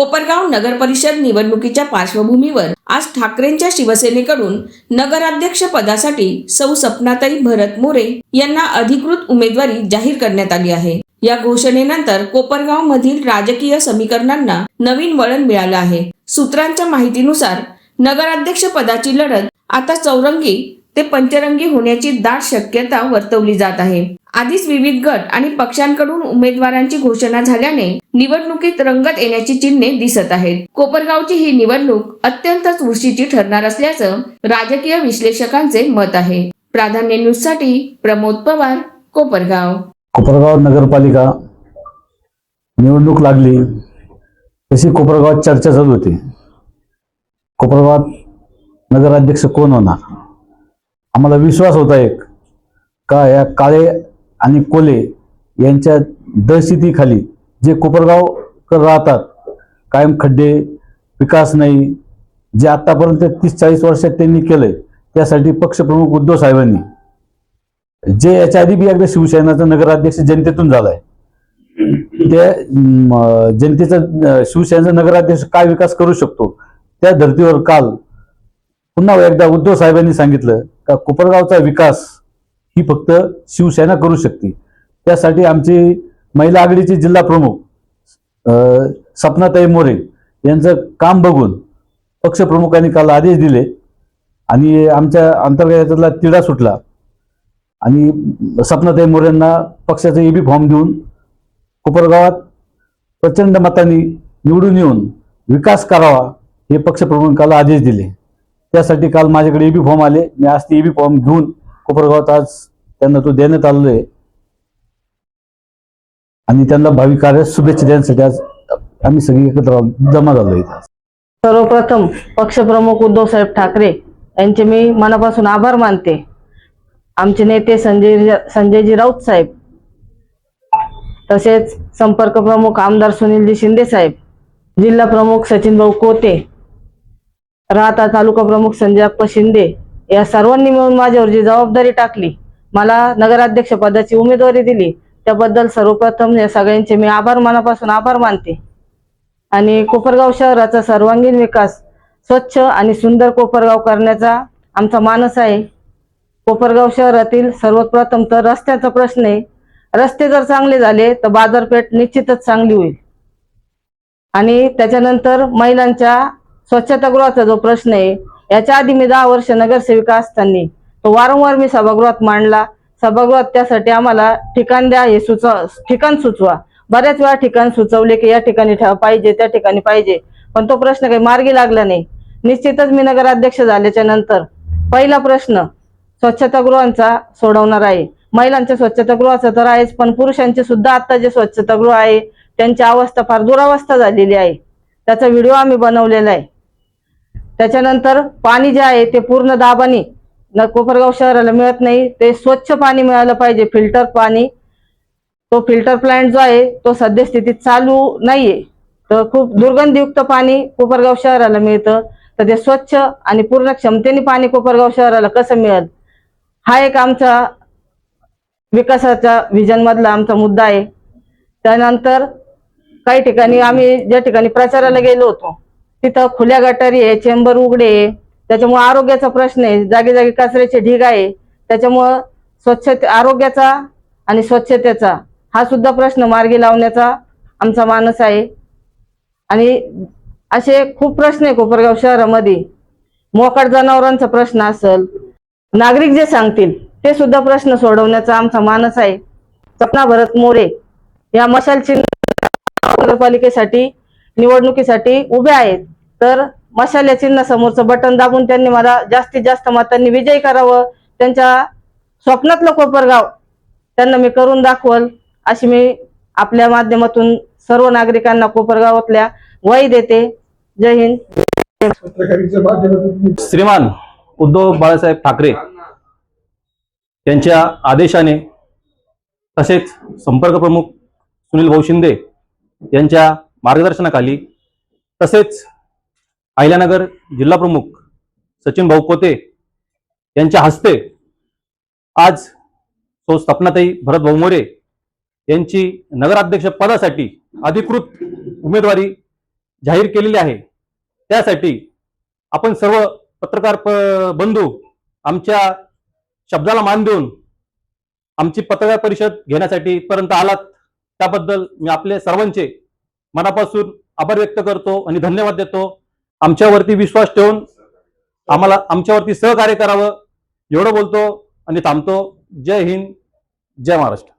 कोपरगाव नगर परिषद निवडणुकीच्या पार्श्वभूमीवर आज ठाकरेंच्या शिवसेनेकडून नगराध्यक्ष पदासाठी सौ सपनाताई भरत मोरे यांना अधिकृत उमेदवारी जाहीर करण्यात आली आहे. या घोषणेनंतर कोपरगाव मधील राजकीय समीकरणांना नवीन वळण मिळालं आहे. सूत्रांच्या माहितीनुसार नगराध्यक्ष पदाची लढत आता चौरंगी ते पंचरंगी होण्याची दाट शक्यता वर्तवली जात आहे. आधीच विविध गट आणि पक्षांकडून उमेदवारांची घोषणा झाल्याने निवडणुकीत रंगत येण्याची चिन्हे दिसत आहेत. कोपरगावची ही निवडणूक अत्यंत चुरशीची ठरणार असल्याचं राजकीय विश्लेषकांचे मत आहे. प्राधान्य न्यूजसाठी प्रमोद पवार कोपरगाव. कोपरगाव नगरपालिका निवडणूक लागली तशी कोपरगावात चर्चा चालू होती. कोपरगावात नगराध्यक्ष कोण होणार? आम्हाला विश्वास होता एक. का या काळे आणि कोले यांच्या दहशतीखाली जे कोपरगावकर राहतात कायम खड्डे विकास नाही जे आत्तापर्यंत तीस चाळीस वर्षात त्यांनी केलंय त्यासाठी पक्षप्रमुख उद्धव साहेबांनी जे याच्या आधी बी एकदा शिवसेनाचा नगराध्यक्ष जनतेतून झालाय ते जनतेचा शिवसेनेचा नगराध्यक्ष काय विकास करू शकतो त्या धर्तीवर काल पुन्हा एकदा उद्धव साहेबांनी सांगितलं का कोपरगावचा विकास ही फक्त शिवसेना करू शकते. त्यासाठी आमची महिला आघाडीचे जिल्हा प्रमुख सपनाताई मोरे यांचं काम बघून पक्षप्रमुखांनी काल आदेश दिले आणि आमच्या अंतर्गतातला तिढा सुटला आणि सपनाताई मोरेंना पक्षाचा एबी फॉर्म देऊन कोपरगावात प्रचंड मतांनी निवडून येऊन विकास करावा हे पक्षप्रमुखाला आदेश दिले. त्यासाठी काल माझ्याकडे एबी फॉर्म आले. मी आज ते बी फॉर्म घेऊन कोपरगावात आज त्यांना तो देण्यात आलेला आहे आणि त्यांना भावी कार्य शुभेच्छा देण्यासाठी आज आम्ही सगळी एकत्र जमा झालो इथं. सर्वप्रथम पक्षप्रमुख उद्धवसाहेब ठाकरे यांचे मी मनापासून आभार मानते. आमचे नेते संजय संजयजी राऊत साहेब तसेच संपर्क प्रमुख आमदार सुनीलजी शिंदे साहेब जिल्हा प्रमुख सचिन भाऊ कोते राहता तालुका प्रमुख संजय अप्पा शिंदे या सर्वांनी मिळून माझ्यावर जी जबाबदारी टाकली मला नगराध्यक्ष पदाची उमेदवारी दिली त्याबद्दल सर्वप्रथम या सगळ्यांचे मी आभार मनापासून आभार मानते. आणि कोपरगाव शहराचा सर्वांगीण विकास स्वच्छ आणि सुंदर कोपरगाव करण्याचा आमचा मानस आहे. कोपरगाव शहरातील सर्वप्रथम तर रस्त्याचा प्रश्न आहे. रस्ते जर चांगले झाले तर बाजारपेठ निश्चितच चांगली होईल. आणि त्याच्यानंतर महिलांच्या स्वच्छतागृहाचा जो प्रश्न आहे याच्या आधी मी दहा वर्ष नगरसेविका असताना तो वारंवार मी सभागृहात मांडला. सभागृहात त्यासाठी आम्हाला ठिकाण द्या हे सुचव ठिकाण सुचवा. बऱ्याच वेळा ठिकाण सुचवले की या ठिकाणी पाहिजे त्या ठिकाणी पाहिजे. पण तो प्रश्न काही मार्गी लागला नाही. निश्चितच मी नगराध्यक्ष झाल्याच्यानंतर पहिला प्रश्न स्वच्छतागृहांचा सोडवणार आहे. महिलांच्या स्वच्छतागृहाचा तर आहेच पण पुरुषांचे सुद्धा आता जे स्वच्छतागृह आहे त्यांची अवस्था फार दुरावस्था झालेली आहे. त्याचा व्हिडिओ आम्ही बनवलेला आहे. त्याच्यानंतर पाणी जे आहे ते पूर्ण दाबाने न कोपरगाव शहराला मिळत नाही. ते स्वच्छ पाणी मिळालं पाहिजे फिल्टर पाणी. तो फिल्टर प्लांट जो आहे तो सद्यस्थितीत चालू नाहीये. तर खूप दुर्गंधयुक्त पाणी कोपरगाव शहराला मिळतं. तर ते स्वच्छ आणि पूर्ण क्षमतेने पाणी कोपरगाव शहराला कसं मिळेल? हा एक आमचा विकासाच्या व्हिजन मधला आमचा मुद्दा आहे. त्यानंतर काही ठिकाणी आम्ही ज्या ठिकाणी प्रचाराला गेलो होतो तिथं खुल्या गटारी आहे चेंबर उघडे आहे. त्याच्यामुळे आरोग्याचा प्रश्न आहे. जागी जागी कचऱ्याचे ढीग आहे. त्याच्यामुळं स्वच्छ आरोग्याचा आणि स्वच्छतेचा हा सुद्धा प्रश्न मार्गी लावण्याचा आमचा मानस आहे. आणि असे खूप प्रश्न आहे कोपरगाव शहरामध्ये. मोकाट जनावरांचा प्रश्न असेल नागरिक जे सांगतील ते सुद्धा प्रश्न सोडवण्याचा आमचा मानस आहे. सपना भरत मोरे या मशाल चिन्ह नगरपालिकेसाठी निवडणुकीसाठी उभे आहेत. तर मशाल्या चिन्ह समोरचं बटन दाबून त्यांनी मला जास्तीत जास्त मतांनी विजयी करावं. त्यांच्या स्वप्नातलं कोपरगाव त्यांना मी करून दाखवल. अशी मी आपल्या माध्यमातून सर्व नागरिकांना कोपरगावातल्या वही देते. जय हिंद. श्रीमान उद्धव बाळासाहेब ठाकरे यांच्या आदेशाने तसेच संपर्क प्रमुख सुनील भाऊ शिंदे यांच्या मार्गदर्शनाखाली तसेच अहिल्यानगर जिल्हाप्रमुख सचिन भाऊ कोते यांच्या हस्ते आज सौ सपनाताई भरत भाऊ मोरे यांची नगराध्यक्ष पदासाठी अधिकृत उमेदवारी जाहीर केलेली आहे. त्यासाठी आपण सर्व पत्रकार प- बंधू आमच्या शब्दाला मान देऊन आमची पत्रकार परिषद घेण्यासाठी इथपर्यंत आलात. त्याबद्दल मी आपले सर्वांचे मनापासून आभार व्यक्त करतो आणि धन्यवाद देतो. आमच्यावरती विश्वास ठेवून आम्हाला आमच्यावरती सहकार्य करावं एवढं बोलतो आणि थांबतो. जय हिंद जय महाराष्ट्र.